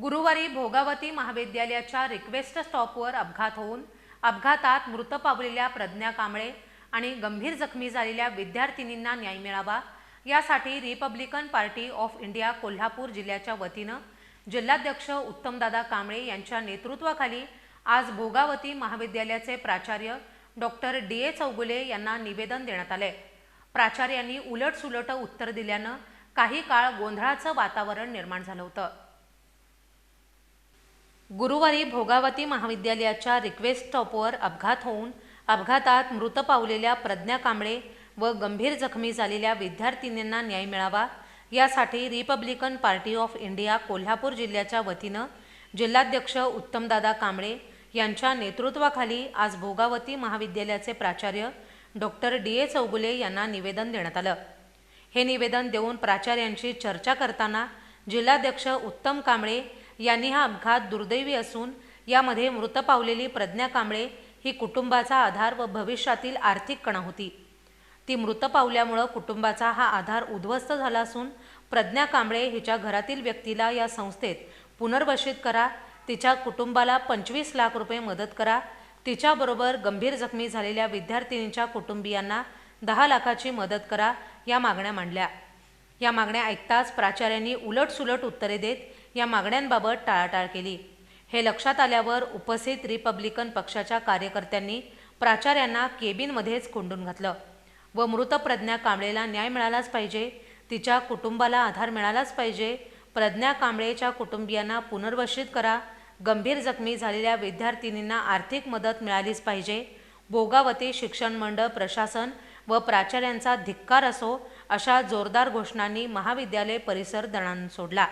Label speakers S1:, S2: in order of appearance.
S1: गुरुवारी भोगावती महाविद्यालयाच्या रिक्वेस्ट स्टॉपवर अपघात होऊन अपघातात मृत पावलेल्या प्रज्ञा कांबळे आणि गंभीर जखमी झालेल्या विद्यार्थिनींना न्याय मिळावा यासाठी Republican party of India Kolhapur जिल्ह्याच्या वतीनं जिल्हाध्यक्ष उत्तमदादा कांबळे यांच्या नेतृत्वाखाली आज भोगावती महाविद्यालयाचे प्राचार्य डॉक्टर डी ए चौगुले यांना निवेदन देण्यात आले प्राचार्यांनी उलटसुलट उत्तर दिल्यानं काही काळ गोंधळाचं वातावरण निर्माण झालं होतं. गुरुवारी भोगावती महाविद्यालयाच्या रिक्वेस्ट स्टॉपवर अपघात होऊन अपघातात मृत पावलेल्या प्रज्ञा कांबळे व गंभीर जखमी झालेल्या विद्यार्थिनींना न्याय मिळावा. यासाठी Republican party of India Kolhapur जिल्ह्याच्या वतीनं जिल्हाध्यक्ष उत्तमदादा कांबळे यांच्या नेतृत्वाखाली आज भोगावती महाविद्यालयाचे प्राचार्य डॉक्टर डी ए चौगुले यांना निवेदन देण्यात आलं. हे निवेदन देऊन प्राचार्यांशी चर्चा करताना जिल्हाध्यक्ष उत्तम कांबळे यांनी हा अपघात दुर्दैवी असून यामध्ये मृत पावलेली प्रज्ञा कांबळे ही कुटुंबाचा आधार व भविष्यातील आर्थिक कणा होती. ती मृत पावल्यामुळं कुटुंबाचा हा आधार उद्ध्वस्त झाला असून प्रज्ञा कांबळे हिच्या घरातील व्यक्तीला या संस्थेत पुनर्वसित करा तिच्या कुटुंबाला पंचवीस लाख रुपये मदत करा तिच्याबरोबर गंभीर जखमी झालेल्या विद्यार्थिनींच्या कुटुंबियांना दहा लाखाची मदत करा या मागण्या मांडल्या. या मागण्या ऐकताच प्राचार्यांनी उलटसुलट उत्तरे देत या मागण्यांबाबत टाळाटाळ केली. हे लक्षात आल्यावर उपस्थित रिपब्लिकन पक्षाच्या कार्यकर्त्यांनी प्राचार्यांना केबिनमध्येच कोंडून घातलं व मृत प्रज्ञा कांबळेला न्याय मिळालाच पाहिजे तिच्या कुटुंबाला आधार मिळालाच पाहिजे प्रज्ञा कांबळेच्या कुटुंबियांना पुनर्वसित करा गंभीर जखमी झालेल्या विद्यार्थिनींना आर्थिक मदत मिळालीच पाहिजे भोगावती शिक्षण मंडळ प्रशासन व प्राचार्यांचा धिक्कार असो अशा जोरदार घोषणांनी महाविद्यालय परिसर दणान सोडला.